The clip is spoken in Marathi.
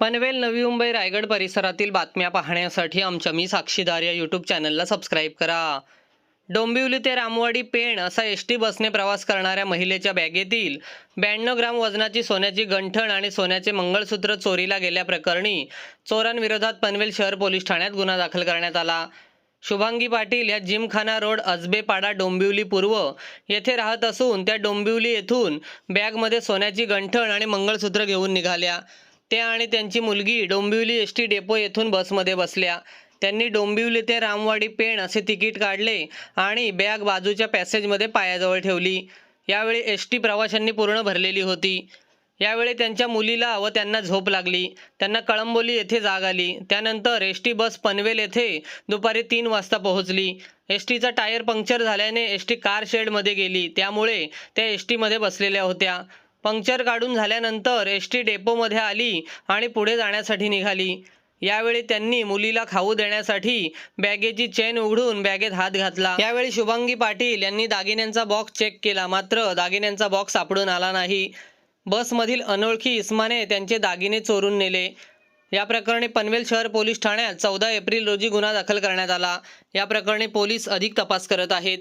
पनवेल नवी मुंबई रायगड परिसरातील बातम्या पाहण्यासाठी आमच्या मी साक्षीदार या यूट्यूब चॅनलला सबस्क्राईब करा. डोंबिवली ते रामवाडी पेण असा एस टी बसने प्रवास करणाऱ्या महिलेच्या बॅगेतील ब्याण्णव ग्राम वजनाची सोन्याची गंठण आणि सोन्याचे मंगळसूत्र चोरीला गेल्याप्रकरणी चोरांविरोधात पनवेल शहर पोलीस ठाण्यात गुन्हा दाखल करण्यात आला. शुभांगी पाटील या जिमखाना रोड अजबेपाडा डोंबिवली पूर्व येथे राहत असून त्या डोंबिवली येथून बॅगमध्ये सोन्याची गंठण आणि मंगळसूत्र घेऊन निघाल्या. त्या आणि त्यांची मुलगी डोंबिवली एस टी डेपो येथून बसमध्ये बसल्या. त्यांनी डोंबिवली ते रामवाडी पेण असे तिकीट काढले आणि बॅग बाजूच्या पॅसेजमध्ये पायाजवळ ठेवली. यावेळी एस टी प्रवाशांनी पूर्ण भरलेली होती. यावेळी त्यांच्या मुलीला व त्यांना झोप लागली. त्यांना कळंबोली येथे जाग आली. त्यानंतर एस टी बस पनवेल येथे दुपारी तीन वाजता पोहोचली. एस टीचा टायर पंक्चर झाल्याने एस टी कार शेडमध्ये गेली. त्यामुळे त्या एस टीमध्ये बसलेल्या होत्या. पंक्चर काढून झाल्यानंतर एस टी डेपोमध्ये आली आणि पुढे जाण्यासाठी निघाली. यावेळी त्यांनी मुलीला खाऊ देण्यासाठी बॅगेची चेन उघडून बॅगेत हात घातला. यावेळी शुभांगी पाटील यांनी दागिन्यांचा बॉक्स चेक केला. मात्र दागिन्यांचा बॉक्स सापडून आला नाही. बसमधील अनोळखी इस्माने त्यांचे दागिने चोरून नेले. या प्रकरणी पनवेल शहर पोलीस ठाण्यात चौदा एप्रिल रोजी गुन्हा दाखल करण्यात आला. या प्रकरणी पोलीस अधिक तपास करत आहेत.